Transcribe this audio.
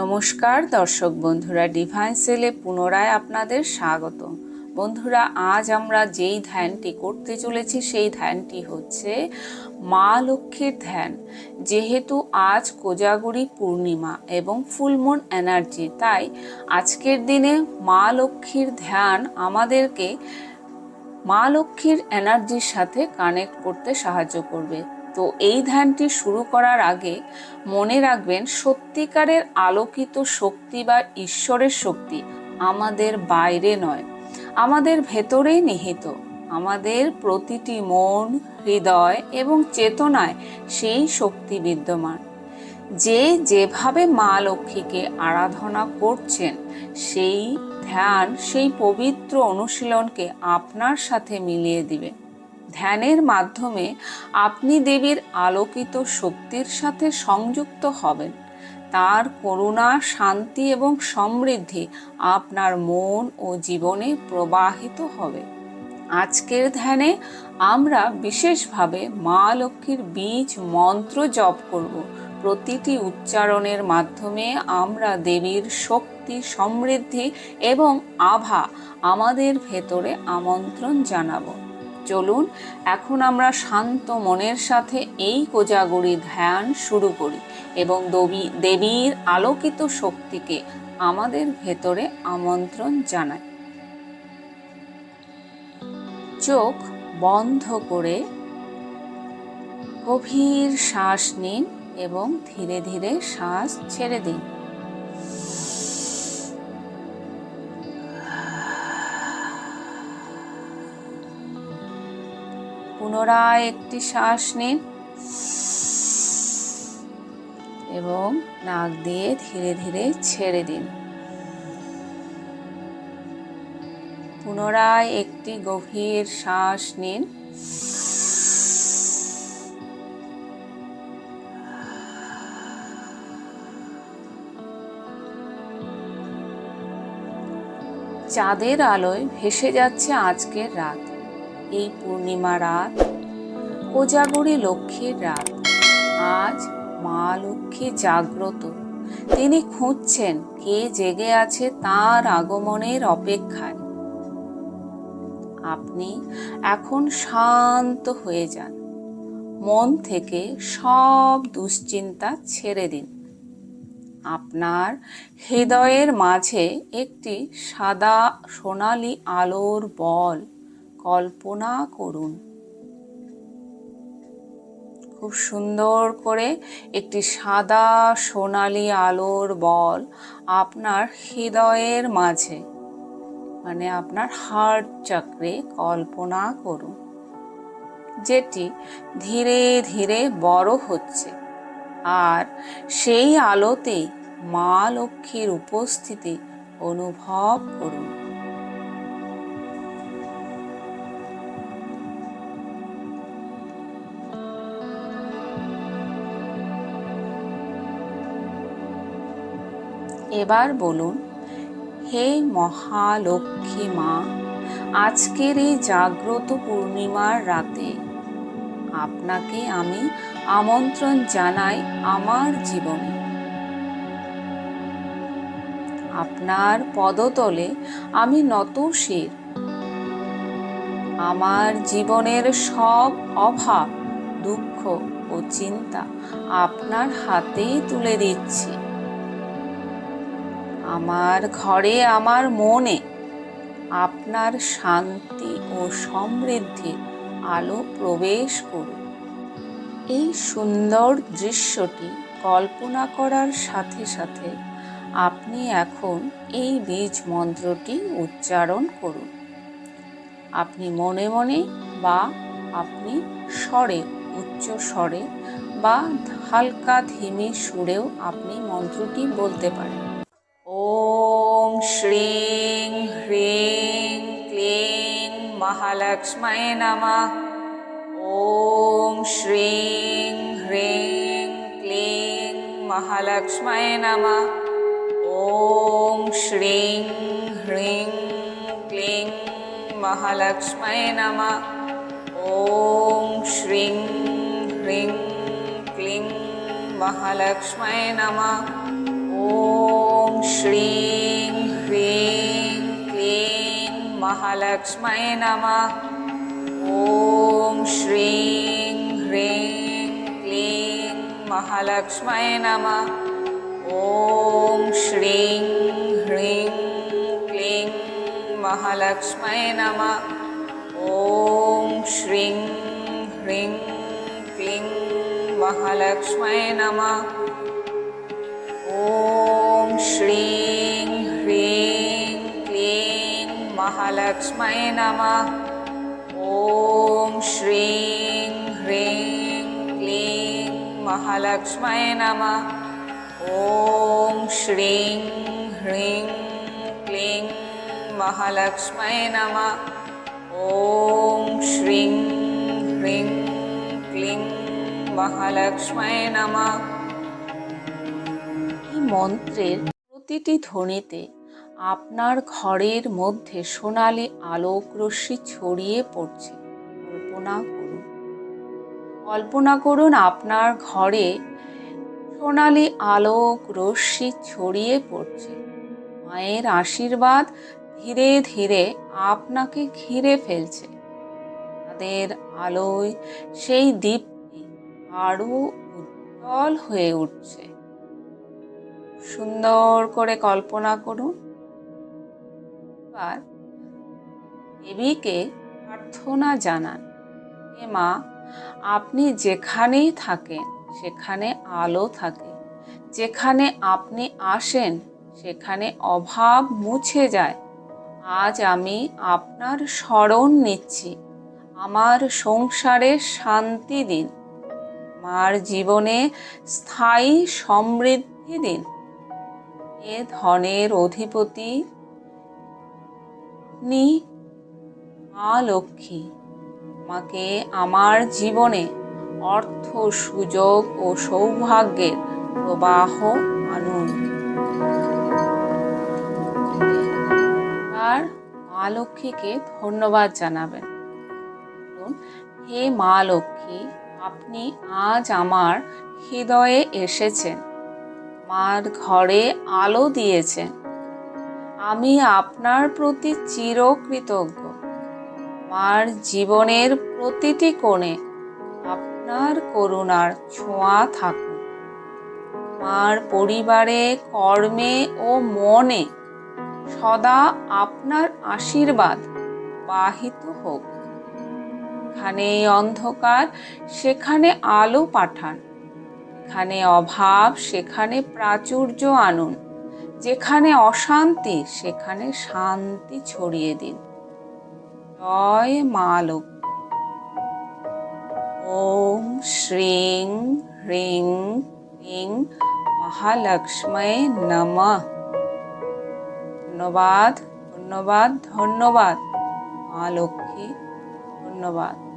নমস্কার, দর্শক বন্ধুরা ডিভাইন সেলে পুনরায় আপনাদের স্বাগত। বন্ধুরা, আজ আমরা যেই ধ্যানটি করতে চলেছি, সেই ধ্যানটি হচ্ছে মা লক্ষ্মীর ধ্যান। যেহেতু আজ কোজাগুড়ি পূর্ণিমা এবং ফুলমুন এনার্জি, তাই আজকের দিনে মা লক্ষ্মীর ধ্যান আমাদেরকে মা লক্ষ্মীর এনার্জির সাথে কানেক্ট করতে সাহায্য করবে। তো এই ধ্যানটি শুরু করার আগে মনে রাখবেন, সত্যিকারের আলোকিত শক্তি বা ঈশ্বরের শক্তি আমাদের বাইরে নয়, আমাদের ভেতরেই নিহিত। আমাদের প্রতিটি মন, হৃদয় এবং চেতনায় সেই শক্তি বিদ্যমান। যে যেভাবে মা লক্ষ্মীকে আরাধনা করছেন, সেই ধ্যান, সেই পবিত্র অনুশীলনকে আপনার সাথে মিলিয়ে দিবে। ধ্যানের মাধ্যমে আপনি দেবীর আলোকিত শক্তির সাথে সংযুক্ত হবেন। তার করুণা, শান্তি এবং সমৃদ্ধি আপনার মন ও জীবনে প্রবাহিত হবে। আজকের ধ্যানে আমরা বিশেষভাবে মা লক্ষ্মীর বীজ মন্ত্র জপ করব। প্রতিটি উচ্চারণের মাধ্যমে আমরা দেবীর শক্তি, সমৃদ্ধি এবং আভা আমাদের ভেতরে আমন্ত্রণ জানাব। চলুন, এখন আমরা শান্ত মনের সাথে এই কোজাগরি ধ্যান শুরু করি এবং দেবী দেবীর আলোকিত শক্তিকে আমাদের ভেতরে আমন্ত্রণ জানাই। চোখ বন্ধ করে গভীর শ্বাস নিন এবং ধীরে ধীরে শ্বাস ছেড়ে দিন। পুনরায় একটি শ্বাস নিন এবং নাক দিয়ে ধীরে ধীরে ছেড়ে দিন। পুনরায় একটি গভীর শ্বাস নিন। চাঁদের আলোয় ভেসে যাচ্ছে আজকের রাত। এই পূর্ণিমা রাত কোজাগরি লক্ষ্মীর রাত। আজ মা লক্ষ্মী জাগ্রত। তিনি খুঁজছেন কে জেগে আছে তার আগমনের অপেক্ষায়। আপনি এখন শান্ত হয়ে যান। মন থেকে সব দুশ্চিন্তা ছেড়ে দিন। আপনার হৃদয়ের মাঝে একটি সাদা সোনালি আলোর বল কল্পনা করুন। খুব সুন্দর করে একটি সাদা সোনালি আলোর বল আপনার হৃদয়ের মাঝে মানে আপনার হার্ট চক্রে কল্পনা করুন, যেটি ধীরে ধীরে বড় হচ্ছে আর সেই আলোতেই মা লক্ষ্মীর উপস্থিতি অনুভব করুন। এবার বলুন, হে মহালক্ষ্মী মা, আজকের এই জাগ্রত পূর্ণিমার রাতে আপনাকে আমি আমন্ত্রণ জানাই আমার জীবনে। আপনার পদতলে আমি নতশির। আমার জীবনের সব অভাব, দুঃখ ও চিন্তা আপনার হাতেই তুলে দিচ্ছি। আমার ঘরে, আমার মনে আপনার শান্তি ও সমৃদ্ধির আলো প্রবেশ করুন। এই সুন্দর দৃশ্যটি কল্পনা করার সাথে সাথে আপনি এখন এই বীজ মন্ত্রটি উচ্চারণ করুন। আপনি মনে মনে বা আপনি স্বরে, উচ্চ স্বরে বা হালকা ধিমি সুরেও আপনি মন্ত্রটি বলতে পারেন। ॐ श्रीं ह्रीं क्लीं महालक्ष्मै नमः। ॐ श्रीं ह्रीं क्लीं महालक्ष्मै नमः। ॐ श्रीं ह्रीं क्लीं महालक्ष्मै नमः। ॐ श्रीं ह्रीं क्लीं महालक्ष्मै नमः। ॐ श्रीं ह्रीं क्लीं महालक्ष्मै नमः। ॐ श्रीं ह्रीं क्लीं महालक्ष्मै नमः। ॐ श्रीं ह्रीं क्लीं महालक्ष्मै नमः। ॐ श्रीं ह्रीं क्लीं महालक्ष्मै नमः। श्रीं ह्रीं क्लीं महालक्ष्मये नमः। ॐ श्रीं ह्रीं क्लीं महालक्ष्मये नमः। ॐ श्रीं ह्रीं क्लीं महालक्ष्मये नमः। ॐ श्रीं ह्रीं क्लीं महालक्ष्मये नमः মন্ত্রের প্রতিটি ধ্বনিতে আপনার ঘরের মধ্যে সোনালি আলোক রশ্মি ছড়িয়ে পড়ছে। কল্পনা করুন। কল্পনা করুন আপনার ঘরে সোনালি আলোক রশ্মি ছড়িয়ে পড়ছে। মায়ের আশীর্বাদ ধীরে ধীরে আপনাকে ঘিরে ফেলছে। তাদের আলোয় সেই দ্বীপটি আরও উজ্জ্বল হয়ে উঠছে। সুন্দর করে কল্পনা করুন। এবার দেবীকে প্রার্থনা জানান, হে মা, আপনি যেখানেই থাকেন, সেখানে আলো থাকে। যেখানে আপনি আসেন, সেখানে অভাব মুছে যায়। আজ আমি আপনার স্মরণ নিচ্ছি। আমার সংসারে শান্তি দিন। মার জীবনে স্থায়ী সমৃদ্ধি দিন। এ ধনের অধিপতি নি মা লক্ষ্মী। আমাকে আমার জীবনে অর্থ, সুযোগ ও সৌভাগ্যের প্রবাহ আনুন। আর মা লক্ষ্মীকে ধন্যবাদ জানাবেন। হে মা লক্ষ্মী, আপনি আজ আমার হৃদয়ে এসেছেন। মার ঘরে আলো দিয়েছেন আমি আপনার প্রতি চিরকৃতজ্ঞ। মার জীবনের প্রতিটি কোণে আপনার করুণার ছোঁয়া থাকুন মার পরিবারে, কর্মে ও মনে সদা আপনার আশীর্বাদ বাহিত হোক। এখানে অন্ধকার, সেখানে আলো পাঠান। এখানে অভাব, সেখানে প্রাচুর্য আনুন। যেখানে অশান্তি, সেখানে শান্তি ছড়িয়ে দিন। জয় মা ওম শ্রীং হ্রিং ক্লিং মহালক্ষ্মী নমঃ। ধন্যবাদ ধন্যবাদ ধন্যবাদ। মা লক্ষ্মী, ধন্যবাদ।